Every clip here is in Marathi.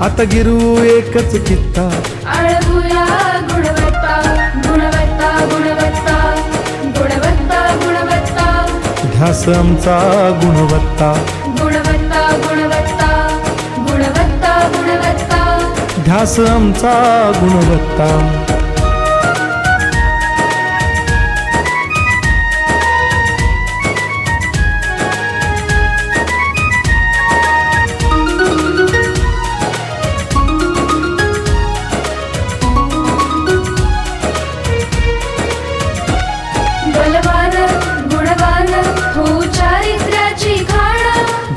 आता गिरू एकच कित्ता. आळगुया गुणवत्ता गुणवत्ता गुणवत्ता गुणवत्ता गुणवत्ता. ध्यास आमचा गुणवत्ता. गुणवत्ता गुणवत्ता गुणवत्ता गुणवत्ता. ध्यास आमचा गुणवत्ता.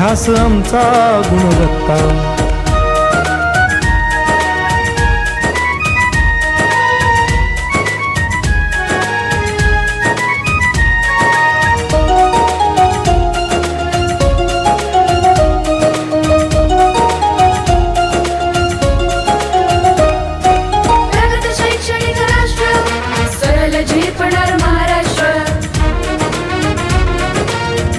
ध्यास आमचा गुणवत्ता.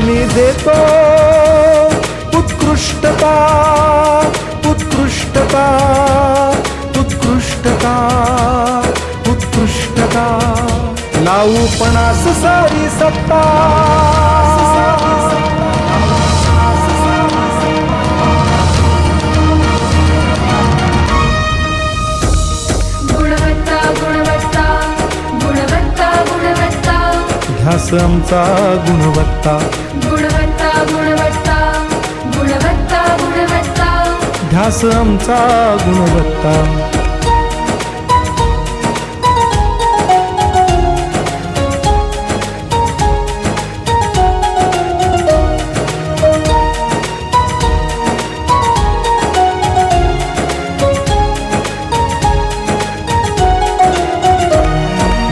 आम्ही देतो उत्कृष्टता उत्कृष्टता उत्कृष्टता उत्कृष्टता. लावू पणास सारी सत्ता. गुणवत्ता गुणवत्ता गुणवत्ता गुणवत्ता. ध्यास आमचा गुणवत्ता. गुणवत्ता गुणवत्ता गुणवत्ता. ध्यास आमचा गुणवत्ता.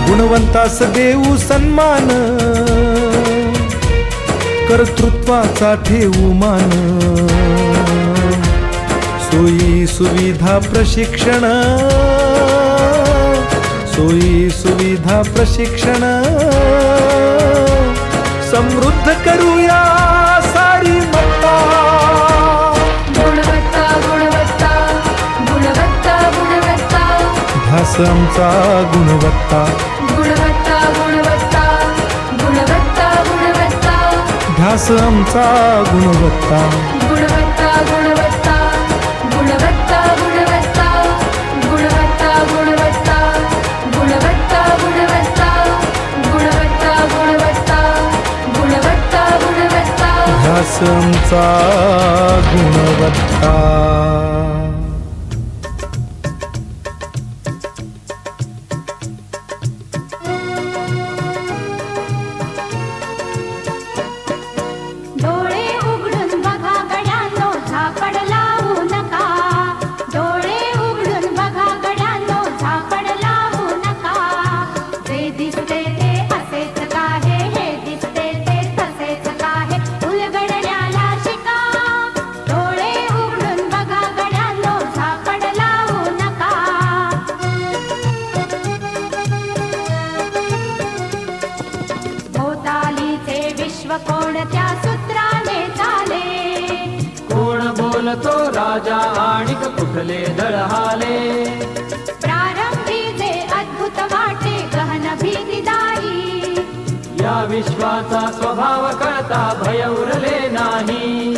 गुणवंतास देऊ सन्मान. कर्तृत्वाचा ठेवू मान. सोयी सुविधा प्रशिक्षण. सोयी सुविधा प्रशिक्षण. समृद्ध करूया सारी मत्ता. गुणवत्ता गुणवत्ता ध्यास आमचा गुणवत्ता गुणवत्ता. इतिहास आमचा गुणवत्ता गुणवत्ता गुणवत्ता गुणवत्ता गुणवत्ता गुणवत्ता गुणवत्ता गुणवत्ता गुणवत्ता गुणवत्ता गुणवत्ता गुणवत्ता विश्व कोणत्या सूत्राने चाले? कोण बोलतो राजा आणि कुठले दळहाले? प्रारंभी जे अद्भुत वाटे गहन भीतीदायी या विश्वाचा स्वभाव कळता भय उरले नाही.